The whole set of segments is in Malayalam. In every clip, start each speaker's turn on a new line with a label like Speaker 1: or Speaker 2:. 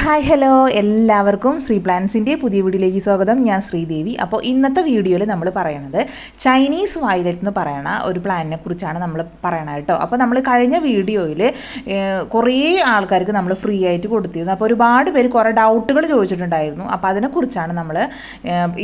Speaker 1: ഹായ് ഹലോ എല്ലാവർക്കും ശ്രീ പ്ലാൻസിന്റെ പുതിയ വീഡിയോയിലേക്ക് സ്വാഗതം. ഞാൻ ശ്രീദേവി അപ്പോൾ ഇന്നത്തെ വീഡിയോയിൽ നമ്മൾ പറയണത് ചൈനീസ് വയലറ്റ് എന്ന് പറയണ ഒരു പ്ലാനിനെ കുറിച്ചാണ് നമ്മൾ പറയണത് കേട്ടോ. അപ്പോൾ നമ്മൾ കഴിഞ്ഞ വീഡിയോയിൽ കുറേ ആൾക്കാർക്ക് നമ്മൾ ഫ്രീ ആയിട്ട് കൊടുത്തിരുന്നു. അപ്പോൾ ഒരുപാട് പേര് കുറേ ഡൗട്ടുകൾ ചോദിച്ചിട്ടുണ്ടായിരുന്നു. അപ്പോൾ അതിനെക്കുറിച്ചാണ് നമ്മൾ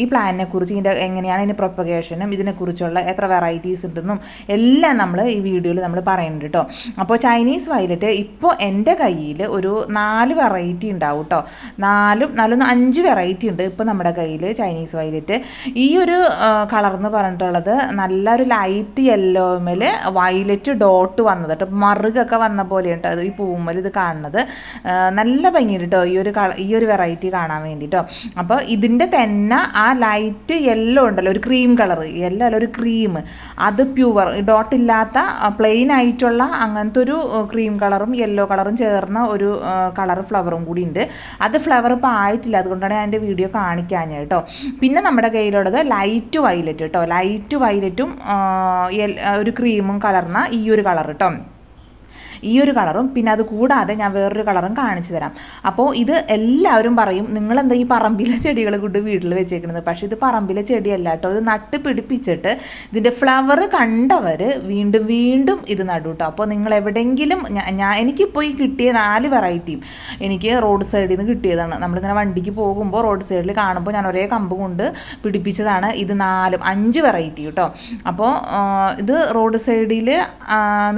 Speaker 1: ഈ പ്ലാനിനെ കുറിച്ച് ഇതിന്റെ എങ്ങനെയാണ് ഇതിന്റെ പ്രൊപ്പഗേഷനും ഇതിനെക്കുറിച്ചുള്ള എത്ര വെറൈറ്റീസ് ഉണ്ടെന്നും എല്ലാം നമ്മൾ ഈ വീഡിയോയിൽ നമ്മൾ പറയുന്നുണ്ട് കേട്ടോ. അപ്പോൾ ചൈനീസ് വയലറ്റ് ഇപ്പോൾ എന്റെ കയ്യിൽ ഒരു നാല് വെറൈറ്റി ഉണ്ടാവും കേട്ടോ നാലും നാലൊന്ന് അഞ്ച് വെറൈറ്റി ഉണ്ട് ഇപ്പോൾ നമ്മുടെ കയ്യിൽ ചൈനീസ് വയലറ്റ് ഈ ഒരു കളർ എന്ന് പറഞ്ഞിട്ടുള്ളത് നല്ലൊരു ലൈറ്റ് യെല്ലോമിൽ വയലറ്റ് ഡോട്ട് വന്നത് കേട്ടോ മറുകൊക്കെ വന്ന പോലെയാണ് കേട്ടോ ഈ പൂമ്മൽ ഇത് കാണുന്നത്. നല്ല ഭംഗി കേട്ടോ ഈ ഒരു കള ഈ ഒരു വെറൈറ്റി കാണാൻ വേണ്ടിയിട്ടോ അപ്പോൾ ഇതിന്റെ തന്നെ ആ ലൈറ്റ് യെല്ലോ ഉണ്ടല്ലോ ഒരു ക്രീം കളർ യെല്ലോ അല്ല ഒരു ക്രീം അത് പ്യുവർ ഡോട്ട് ഇല്ലാത്ത പ്ലെയിൻ ആയിട്ടുള്ള അങ്ങനത്തെ ഒരു ക്രീം കളറും യെല്ലോ കളറും ചേർന്ന ഒരു കളർ ഫ്ലവറും കൂടി ഉണ്ട് അത് ഫ്ലവർ ഇപ്പോൾ ആയിട്ടില്ല. അതുകൊണ്ടാണ് ഞാൻ എന്റെ വീഡിയോ കാണിക്കാൻ കേട്ടോ. പിന്നെ നമ്മുടെ കയ്യിലുള്ളത് ലൈറ്റ് വയലറ്റ് കേട്ടോ. ലൈറ്റ് വയലറ്റും ഒരു ക്രീമും കലർന്ന ഈ ഒരു കളർ കേട്ടോ. ഈ ഒരു കളറും പിന്നെ അത് കൂടാതെ ഞാൻ വേറൊരു കളറും കാണിച്ചു തരാം. അപ്പോൾ ഇത് എല്ലാവരും പറയും നിങ്ങളെന്താ ഈ പറമ്പിലെ ചെടികൾ കൊണ്ട് വീട്ടിൽ വെച്ചേക്കുന്നത് പക്ഷേ ഇത് പറമ്പിലെ ചെടിയല്ല കേട്ടോ. ഇത് നട്ട് പിടിപ്പിച്ചിട്ട് ഇതിന്റെ ഫ്ലവർ കണ്ടവർ വീണ്ടും വീണ്ടും ഇത് നടു കേട്ടോ. അപ്പോൾ നിങ്ങൾ എവിടെയെങ്കിലും ഞാൻ എനിക്കിപ്പോൾ ഈ കിട്ടിയ നാല് വെറൈറ്റിയും എനിക്ക് റോഡ് സൈഡിൽ നിന്ന് കിട്ടിയതാണ്. നമ്മളിങ്ങനെ വണ്ടിക്ക് പോകുമ്പോൾ റോഡ് സൈഡിൽ കാണുമ്പോൾ ഞാൻ ഒരേ കമ്പ് കൊണ്ട് പിടിപ്പിച്ചതാണ് ഇത് നാലും അഞ്ച് വെറൈറ്റി കേട്ടോ. അപ്പോൾ ഇത് റോഡ് സൈഡിൽ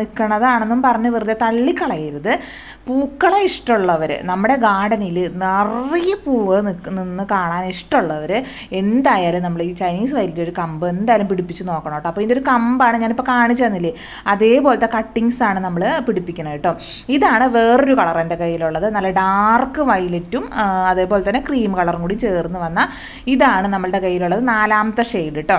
Speaker 1: നിൽക്കണതാണെന്നും പറഞ്ഞ് വെറുതെ തള്ളിക്കളയരുത്. പൂക്കളെ ഇഷ്ടമുള്ളവർ നമ്മുടെ ഗാർഡനിൽ നിറയെ പൂവ് നിന്ന് കാണാൻ ഇഷ്ടമുള്ളവർ എന്തായാലും നമ്മൾ ഈ ചൈനീസ് വൈലിന്റെ ഒരു കമ്പ് എന്തായാലും പിടിപ്പിച്ച് നോക്കണം കേട്ടോ. അപ്പോൾ ഇതിന്റെ ഒരു കമ്പാണ് ഞാനിപ്പോൾ കാണിച്ചു തന്നില്ലേ? അതേപോലത്തെ കട്ടിങ്സ് ആണ് നമ്മൾ പിടിപ്പിക്കുന്നത് കേട്ടോ. ഇതാണ് വേറൊരു കളർ എന്റെ കയ്യിലുള്ളത്. നല്ല ഡാർക്ക് വയലറ്റും അതേപോലെ തന്നെ ക്രീം കളറും കൂടി ചേർന്ന് വന്ന ഇതാണ് നമ്മളുടെ കയ്യിലുള്ളത് നാലാമത്തെ ഷെയ്ഡ് കേട്ടോ.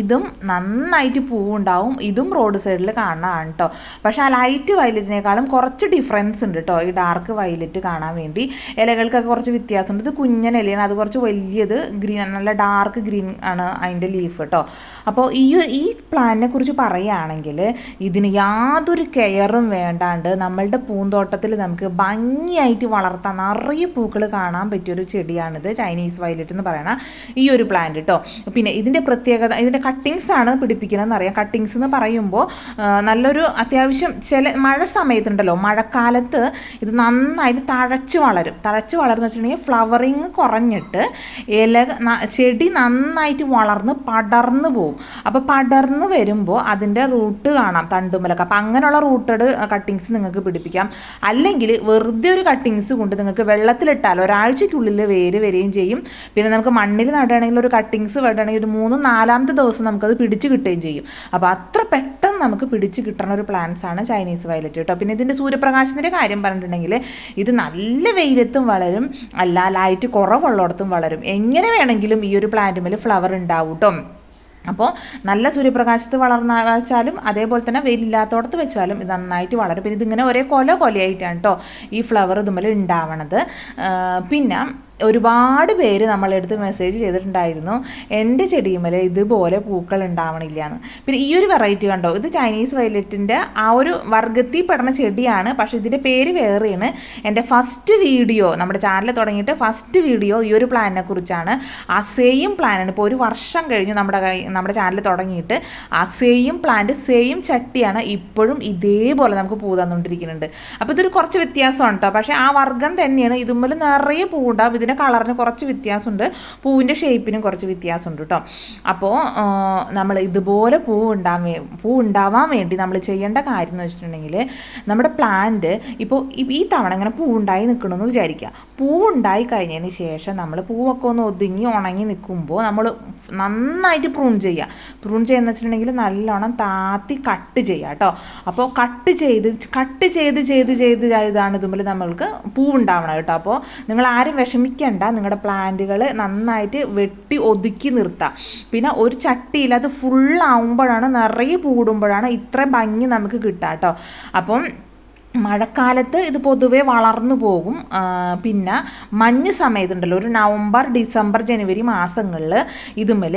Speaker 1: ഇതും നന്നായിട്ട് പൂവുണ്ടാവും. ഇതും റോഡ് സൈഡിൽ കാണാനാണ് കേട്ടോ പക്ഷേ ആ ലൈറ്റ് വയലറ്റിനേക്കാളും കുറച്ച് ഡിഫറൻസ് ഉണ്ട് കേട്ടോ ഈ ഡാർക്ക് വയലറ്റ് കാണാൻ വേണ്ടി. ഇലകൾക്കൊക്കെ കുറച്ച് വ്യത്യാസമുണ്ട്. ഇത് കുഞ്ഞൻ ഇലയാണ്. അത് കുറച്ച് വലിയത് ഗ്രീൻ നല്ല ഡാർക്ക് ഗ്രീൻ ആണ് അതിന്റെ ലീഫ് കേട്ടോ അപ്പോൾ ഈ ഈ പ്ലാനിനെ കുറിച്ച് പറയുകയാണെങ്കിൽ ഇതിന് യാതൊരു കെയറും വേണ്ടാണ്ട് നമ്മളുടെ പൂന്തോട്ടത്തിൽ നമുക്ക് ഭംഗിയായിട്ട് വളർത്താൻ നിറയെ പൂക്കൾ കാണാൻ പറ്റിയൊരു ചെടിയാണിത്. ചൈനീസ് വയലറ്റ് എന്ന് പറയുന്ന ഈ ഒരു പ്ലാന്റ് കേട്ടോ പിന്നെ ഇതിന്റെ പ്രത്യേകത ഇതിന്റെ കട്ടിങ്സ് ആണ് പിടിപ്പിക്കുന്നതെന്ന് അറിയാം കട്ടിങ്സ് എന്ന് പറയുമ്പോൾ നല്ലൊരു അത്യാവശ്യം ചില മഴ സമയത്തുണ്ടല്ലോ മഴക്കാലത്ത് ഇത് നന്നായിട്ട് തഴച്ച് വളരും. തഴച്ച് വളർന്ന് വെച്ചിട്ടുണ്ടെങ്കിൽ ഫ്ലവറിങ് കുറഞ്ഞിട്ട് ഇല ചെടി നന്നായിട്ട് വളർന്ന് പടർന്നു പോവും. അപ്പോൾ പടർന്ന് വരുമ്പോൾ അതിന്റെ റൂട്ട് കാണാം തണ്ടുമലൊക്കെ. അപ്പോൾ അങ്ങനെയുള്ള റൂട്ടഡ് കട്ടിങ്സ് നിങ്ങൾക്ക് പിടിപ്പിക്കാം. അല്ലെങ്കിൽ വെറുതെ ഒരു കട്ടിങ്സ് കൊണ്ട് നിങ്ങൾക്ക് വെള്ളത്തിലിട്ടാൽ ഒരാഴ്ചയ്ക്കുള്ളിൽ വേര് വരികയും ചെയ്യും. പിന്നെ നമുക്ക് മണ്ണിൽ നടുകയാണെങ്കിൽ ഒരു കട്ടിങ്സ് വേണമെങ്കിൽ ഒരു മൂന്നും നാലാം രണ്ടാമത്തെ ദിവസം നമുക്കത് പിടിച്ച് കിട്ടുകയും ചെയ്യും. അപ്പോൾ അത്ര പെട്ടെന്ന് നമുക്ക് പിടിച്ച് കിട്ടണ ഒരു പ്ലാന്റ്സ് ആണ് ചൈനീസ് വയലറ്റ് കേട്ടോ. പിന്നെ ഇതിന്റെ സൂര്യപ്രകാശത്തിന്റെ കാര്യം പറഞ്ഞിട്ടുണ്ടെങ്കിൽ ഇത് നല്ല വെയിലത്തും വളരും. അല്ല ലൈറ്റ് കുറവുള്ളിടത്തും വളരും. എങ്ങനെ വേണമെങ്കിലും ഈ ഒരു പ്ലാന്റുമേൽ ഫ്ലവർ ഉണ്ടാവും കേട്ടോ അപ്പോൾ നല്ല സൂര്യപ്രകാശത്ത് വളർന്ന വെച്ചാലും അതേപോലെ തന്നെ വെയിലില്ലാത്തോടത്ത് വെച്ചാലും ഇത് നന്നായിട്ട് വളരും. പിന്നെ ഇതിങ്ങനെ ഒരേ കൊല കൊലയായിട്ടാണ് കേട്ടോ ഈ ഫ്ലവർ ഇതുമ്മൽ ഉണ്ടാവണത്. പിന്നെ ഒരുപാട് പേര് നമ്മളെടുത്ത് മെസ്സേജ് ചെയ്തിട്ടുണ്ടായിരുന്നു. എന്റെ ചെടിയുമല ഇതുപോലെ പൂക്കൾ ഉണ്ടാവണില്ല എന്ന് പിന്നെ ഈ ഒരു വെറൈറ്റി കണ്ടോ? ഇത് ചൈനീസ് വയലറ്റിന്റെ ആ ഒരു വർഗത്തിൽ പെടുന്ന ചെടിയാണ്. പക്ഷെ ഇതിന്റെ പേര് വേറെയാണ്. എന്റെ ഫസ്റ്റ് വീഡിയോ നമ്മുടെ ചാനൽ തുടങ്ങിയിട്ട് ഫസ്റ്റ് വീഡിയോ ഈ ഒരു പ്ലാനിനെ കുറിച്ചാണ്. ആ സെയിം പ്ലാനാണ് ഇപ്പോൾ ഒരു വർഷം കഴിഞ്ഞു നമ്മുടെ നമ്മുടെ ചാനൽ തുടങ്ങിയിട്ട് ആ സെയിം പ്ലാന്റ് സെയിം ചട്ടിയാണ് ഇപ്പോഴും ഇതേപോലെ നമുക്ക് പൂ തന്നുകൊണ്ടിരിക്കുന്നുണ്ട്. അപ്പോൾ ഇതൊരു കുറച്ച് വ്യത്യാസമാണ് കേട്ടോ പക്ഷേ ആ വർഗം തന്നെയാണ്. ഇതുമ്പോൾ നിറയെ പൂവുണ്ടാവും. ഇതിന് പൂവിന്റെ കളറിന് കുറച്ച് വ്യത്യാസമുണ്ട്. പൂവിന്റെ ഷേപ്പിനും കുറച്ച് വ്യത്യാസമുണ്ട് കേട്ടോ. അപ്പോൾ നമ്മൾ ഇതുപോലെ പൂ ഉണ്ടാവാൻ പൂ ഉണ്ടാവാൻ വേണ്ടി നമ്മൾ ചെയ്യേണ്ട കാര്യം എന്ന് വെച്ചിട്ടുണ്ടെങ്കിൽ നമ്മുടെ പ്ലാന്റ് ഇപ്പോൾ ഈ തവണ ഇങ്ങനെ ഉണ്ടായി നിൽക്കണമെന്ന് വിചാരിക്കുക. പൂ ഉണ്ടായി കഴിഞ്ഞതിന് ശേഷം നമ്മൾ പൂവൊക്കെ ഒന്ന് ഒതുങ്ങി ഉണങ്ങി നിൽക്കുമ്പോൾ നമ്മൾ നന്നായിട്ട് പ്രൂൺ ചെയ്യുക. പ്രൂൺ ചെയ്യുന്ന വെച്ചിട്ടുണ്ടെങ്കിൽ നല്ലോണം താത്തി കട്ട് ചെയ്യുക കേട്ടോ. അപ്പോൾ കട്ട് ചെയ്ത് കട്ട് ചെയ്ത് ചെയ്ത് ചെയ്ത് ചെയ്താണ് ഇതുമ്പോൾ നമ്മൾക്ക് പൂ ഉണ്ടാവണം കേട്ടോ. അപ്പോൾ നിങ്ങൾ ആരും വിഷമിക്കുക പേടിക്കണ്ട. നിങ്ങളുടെ പ്ലാന്റുകൾ നന്നായിട്ട് വെട്ടി ഒതുക്കി നിർത്താം. പിന്നെ ഒരു ചട്ടിയിൽ അത് ഫുള്ളാവുമ്പോഴാണ് നിറയെ പൂടുമ്പോഴാണ് ഇത്ര ഭംഗി നമുക്ക് കിട്ടുക കേട്ടോ അപ്പം മഴക്കാലത്ത് ഇത് പൊതുവെ വളർന്നു പോകും. പിന്നെ മഞ്ഞ് സമയത്തുണ്ടല്ലോ ഒരു നവംബർ ഡിസംബർ ജനുവരി മാസങ്ങളിൽ ഇതുമ്മൽ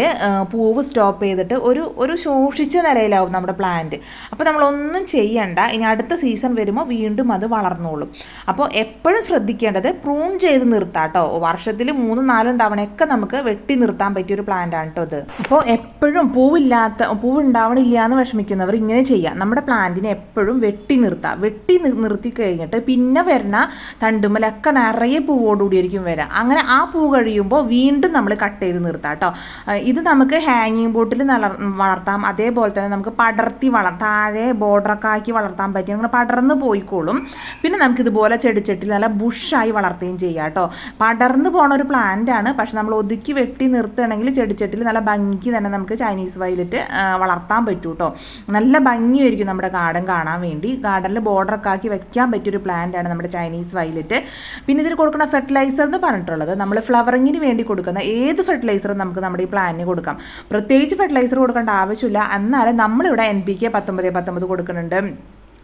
Speaker 1: പൂവ് സ്റ്റോപ്പ് ചെയ്തിട്ട് ഒരു ഒരു ശോഷിച്ച നിലയിലാവും നമ്മുടെ പ്ലാന്റ്. അപ്പോൾ നമ്മളൊന്നും ചെയ്യണ്ട. ഇനി അടുത്ത സീസൺ വരുമ്പോൾ വീണ്ടും അത് വളർന്നോളും. അപ്പോൾ എപ്പോഴും ശ്രദ്ധിക്കേണ്ടത് പ്രൂൺ ചെയ്ത് നിർത്താം കേട്ടോ വർഷത്തിൽ മൂന്നും നാലും തവണയൊക്കെ നമുക്ക് വെട്ടി നിർത്താൻ പറ്റിയ ഒരു പ്ലാന്റ് ആണ് കേട്ടോ ഇത്. അപ്പോൾ എപ്പോഴും പൂവില്ലാത്ത പൂവ് ഉണ്ടാവണില്ല എന്ന് വിഷമിക്കുന്നവർ ഇങ്ങനെ ചെയ്യാം. നമ്മുടെ പ്ലാന്റിനെ എപ്പോഴും വെട്ടി നിർത്താം. വെട്ടി നിർത്തി കഴിഞ്ഞിട്ട് പിന്നെ വരുന്ന തണ്ടുമ്മലൊക്കെ നിറയെ പൂവോടുകൂടിയായിരിക്കും വരാം. അങ്ങനെ ആ പൂ കഴിയുമ്പോൾ വീണ്ടും നമ്മൾ കട്ട് ചെയ്ത് നിർത്താം കേട്ടോ ഇത് നമുക്ക് ഹാങ്ങിങ് ബോട്ടിൽ വളർത്താം. അതേപോലെ തന്നെ നമുക്ക് പടർത്തി വളർത്താം. താഴെ ബോർഡറൊക്കെ ആക്കി വളർത്താൻ പറ്റും. അങ്ങനെ പടർന്ന് പോയിക്കോളും. പിന്നെ നമുക്ക് ഇതുപോലെ ചെടിച്ചട്ടിൽ നല്ല ബുഷായി വളർത്തുകയും ചെയ്യാം കേട്ടോ പടർന്ന് പോണ ഒരു പ്ലാന്റ് ആണ്. പക്ഷെ നമ്മൾ ഒതുക്കി വെട്ടി നിർത്തുകയാണെങ്കിൽ ചെടിച്ചട്ടിൽ നല്ല ഭംഗിക്ക് തന്നെ നമുക്ക് ചൈനീസ് വയലറ്റ് വളർത്താൻ പറ്റൂ കേട്ടോ നല്ല ഭംഗിയായിരിക്കും നമ്മുടെ ഗാർഡൻ കാണാൻ വേണ്ടി. ഗാർഡനിൽ ബോർഡറൊക്കെ ആക്കി വെക്കാൻ പറ്റിയൊരു ആണ് നമ്മുടെ ചൈനീസ് വയലറ്റ് പിന്നെ ഇതിന് കൊടുക്കുന്ന ഫെർട്ടിലൈസർ എന്ന് പറഞ്ഞിട്ടുള്ളത് നമ്മൾ ഫ്ലവറിങ്ങിന് വേണ്ടി കൊടുക്കുന്ന ഏത് ഫെർട്ടിലൈസറും നമുക്ക് നമ്മുടെ ഈ പ്ലാന്റിന് കൊടുക്കാം. പ്രത്യേകിച്ച് ഫെർട്ടിലൈസർ കൊടുക്കേണ്ട ആവശ്യമില്ല. എന്നാലും നമ്മളിവിടെ എൻ പി കെ പത്തൊമ്പത് പത്തൊമ്പത് കൊടുക്കുന്നുണ്ട്.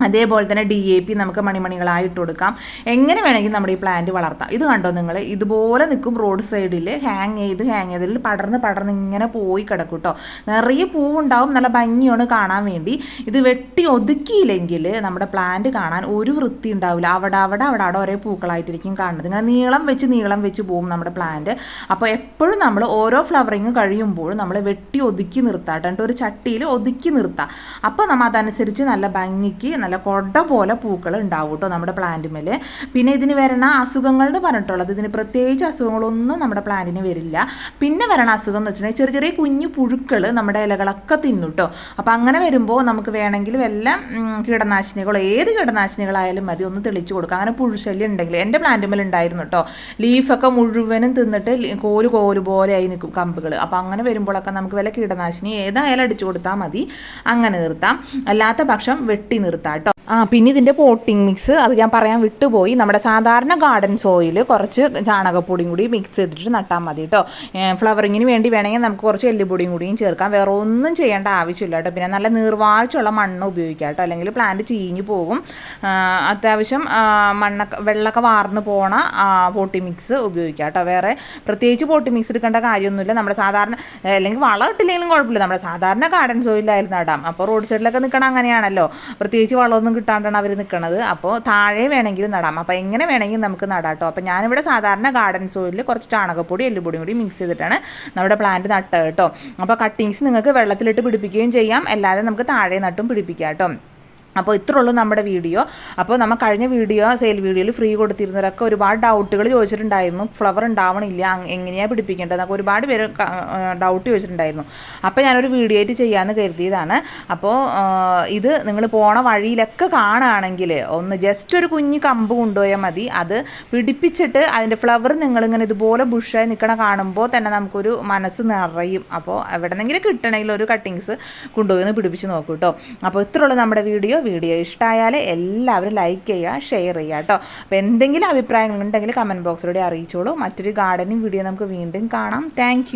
Speaker 1: അതേപോലെ തന്നെ ഡി എ പി നമുക്ക് മണിമണികളായിട്ട് കൊടുക്കാം. എങ്ങനെ വേണമെങ്കിലും നമ്മുടെ ഈ പ്ലാന്റ് വളർത്താം. ഇത് കണ്ടോ നിങ്ങൾ? ഇതുപോലെ നിൽക്കും റോഡ് സൈഡിൽ ഹാങ് ചെയ്ത് ഹാങ് ചെയ്തതിൽ പടർന്ന് പടർന്ന് ഇങ്ങനെ പോയി കിടക്കും കേട്ടോ നിറയെ പൂവുണ്ടാവും. നല്ല ഭംഗിയാണ് കാണാൻ വേണ്ടി. ഇത് വെട്ടി ഒതുക്കിയില്ലെങ്കിൽ നമ്മുടെ പ്ലാന്റ് കാണാൻ ഒരു വൃത്തി ഉണ്ടാവില്ല. അവിടെ അവിടെ അവിടെ അവിടെ ഒരേ പൂക്കളായിട്ടിരിക്കും കാണുന്നത്. ഇങ്ങനെ നീളം വെച്ച് നീളം വെച്ച് പോവും നമ്മുടെ പ്ലാന്റ് അപ്പോൾ എപ്പോഴും നമ്മൾ ഓരോ ഫ്ലവറിങ് കഴിയുമ്പോഴും നമ്മൾ വെട്ടി ഒതുക്കി നിർത്താം കേട്ടോ ഒരു ചട്ടിയിൽ ഒതുക്കി നിർത്താം. അപ്പോൾ നമ്മൾ അതനുസരിച്ച് നല്ല ഭംഗിക്ക് നല്ല കൊട പോലെ പൂക്കൾ ഉണ്ടാവും കേട്ടോ നമ്മുടെ പ്ലാന്റുമേൽ പിന്നെ ഇതിന് വരണ അസുഖങ്ങൾ എന്ന് പറഞ്ഞിട്ടുള്ളത് ഇതിന് പ്രത്യേകിച്ച് അസുഖങ്ങളൊന്നും നമ്മുടെ പ്ലാന്റിന് വരില്ല. പിന്നെ വരണ അസുഖം എന്ന് വെച്ചിട്ടുണ്ടെങ്കിൽ ചെറിയ ചെറിയ കുഞ്ഞു പുഴുക്കൾ നമ്മുടെ ഇലകളൊക്കെ തിന്നു കേട്ടോ അപ്പോൾ അങ്ങനെ വരുമ്പോൾ നമുക്ക് വേണമെങ്കിൽ വല്ല കീടനാശിനികളോ ഏത് കീടനാശിനികളായാലും മതി. ഒന്ന് തെളിച്ചു കൊടുക്കുക അങ്ങനെ പുഴുശല്യം ഉണ്ടെങ്കിൽ എന്റെ പ്ലാന്റുമേൽ ഉണ്ടായിരുന്നു കേട്ടോ ലീഫൊക്കെ മുഴുവനും തിന്നിട്ട് കോൽ കോൽ പോലെ ആയി നിൽക്കും കമ്പുകൾ അപ്പോൾ അങ്ങനെ വരുമ്പോഴൊക്കെ നമുക്ക് വല്ല കീടനാശിനി ഏതായാലും അടിച്ചു കൊടുത്താൽ മതി. അങ്ങനെ നിർത്താം. അല്ലാത്ത പക്ഷം വെട്ടി നിർത്താം. കേട്ടോ. ആ പിന്നെ ഇതിന്റെ പോട്ടിംഗ് മിക്സ് അത് ഞാൻ പറയാൻ വിട്ടുപോയി. നമ്മുടെ സാധാരണ ഗാർഡൻ സോയിൽ കുറച്ച് ചാണകപ്പൊടിയും കൂടി മിക്സ് ചെയ്തിട്ട് നട്ടാൽ മതി കേട്ടോ ഫ്ലവറിങ്ങിന് വേണ്ടി വേണമെങ്കിൽ നമുക്ക് കുറച്ച് എല്ലുപൊടിയും കൂടിയും ചേർക്കാം. വേറെ ഒന്നും ചെയ്യേണ്ട ആവശ്യമില്ല കേട്ടോ പിന്നെ നല്ല നീർവാഴ്ചയുള്ള മണ്ണ് ഉപയോഗിക്കാം കേട്ടോ അല്ലെങ്കിൽ പ്ലാന്റ് ചീഞ്ഞു പോകും. അത്യാവശ്യം മണ്ണൊക്കെ വെള്ളമൊക്കെ വാർന്ന് പോണ പോട്ടി മിക്സ് ഉപയോഗിക്കാം കേട്ടോ വേറെ പ്രത്യേകിച്ച് പോട്ടി മിക്സ് എടുക്കേണ്ട കാര്യമൊന്നുമില്ല. നമ്മുടെ സാധാരണ അല്ലെങ്കിൽ വളം ഇട്ടില്ലെങ്കിലും കുഴപ്പമില്ല. നമ്മുടെ സാധാരണ ഗാർഡൻ സോയിലായിരുന്നു നടാം അപ്പോൾ റോഡ് സൈഡിലൊക്കെ നിൽക്കണം അങ്ങനെയാണല്ലോ. പ്രത്യേകിച്ച് വളമൊന്നും കിട്ടാണ്ടാണ് അവർ നിൽക്കുന്നത് അപ്പോൾ താഴെ വേണമെങ്കിൽ നടാം. അപ്പോൾ എങ്ങനെ വേണമെങ്കിൽ നമുക്ക് നടാം കേട്ടോ അപ്പോൾ ഞാനിവിടെ സാധാരണ ഗാർഡൻ സോയിലിൽ കുറച്ച് ചാണകപ്പൊടി എല്ലുപൊടിയും കൂടി മിക്സ് ചെയ്തിട്ടാണ് നമ്മുടെ പ്ലാന്റ് നട്ടത് കേട്ടോ. അപ്പോൾ കട്ടിങ്സ് നിങ്ങൾക്ക് വെള്ളത്തിലിട്ട് പിടിപ്പിക്കുകയും ചെയ്യാം. അല്ലാതെ നമുക്ക് താഴെ നട്ടും പിടിപ്പിക്കാം കേട്ടോ. അപ്പോൾ ഇത്രേ ഉള്ളൂ നമ്മുടെ വീഡിയോ. അപ്പോൾ നമ്മൾ കഴിഞ്ഞ വീഡിയോ സെയിൽ വീഡിയോയിൽ ഫ്രീ കൊടുത്തിരുന്നവരൊക്കെ ഒരുപാട് ഡൗട്ടുകൾ ചോദിച്ചിട്ടുണ്ടായിരുന്നു. ഫ്ലവർ ഉണ്ടാവണില്ല എങ്ങനെയാണ് പിടിപ്പിക്കേണ്ടത് എന്നൊക്കെ ഒരുപാട് പേര് ഡൗട്ട് ചോദിച്ചിട്ടുണ്ടായിരുന്നു. അപ്പോൾ ഞാനൊരു വീഡിയോ ആയിട്ട് ചെയ്യാമെന്ന് കരുതിയതാണ്. അപ്പോൾ ഇത് നിങ്ങൾ പോണ വഴിയിലൊക്കെ കാണുകയാണെങ്കിൽ ഒന്ന് ജസ്റ്റ് ഒരു കുഞ്ഞ് കമ്പ് കൊണ്ടുപോയാൽ മതി. അത് പിടിപ്പിച്ചിട്ട് അതിന്റെ ഫ്ലവർ നിങ്ങളിങ്ങനെ ഇതുപോലെ ബുഷായി നിൽക്കണ കാണുമ്പോൾ തന്നെ നമുക്കൊരു മനസ്സ് നിറയും. അപ്പോൾ എവിടെ എവിടെന്നെങ്കിലും കിട്ടണമെങ്കിൽ ഒരു കട്ടിങ്സ് കൊണ്ടുപോയി ഒന്ന് പിടിപ്പിച്ച് നോക്കൂ കേട്ടോ. അപ്പോൾ ഇത്രയുള്ളൂ നമ്മുടെ വീഡിയോ. വീഡിയോ ഇഷ്ടമായാൽ എല്ലാവരും ലൈക്ക് ചെയ്യുക ഷെയർ ചെയ്യുക കേട്ടോ. അപ്പോൾ എന്തെങ്കിലും അഭിപ്രായങ്ങളുണ്ടെങ്കിൽ കമന്റ് ബോക്സിലൂടെ അറിയിച്ചോളൂ. മറ്റൊരു ഗാർഡനിങ് വീഡിയോ നമുക്ക് വീണ്ടും കാണാം. താങ്ക്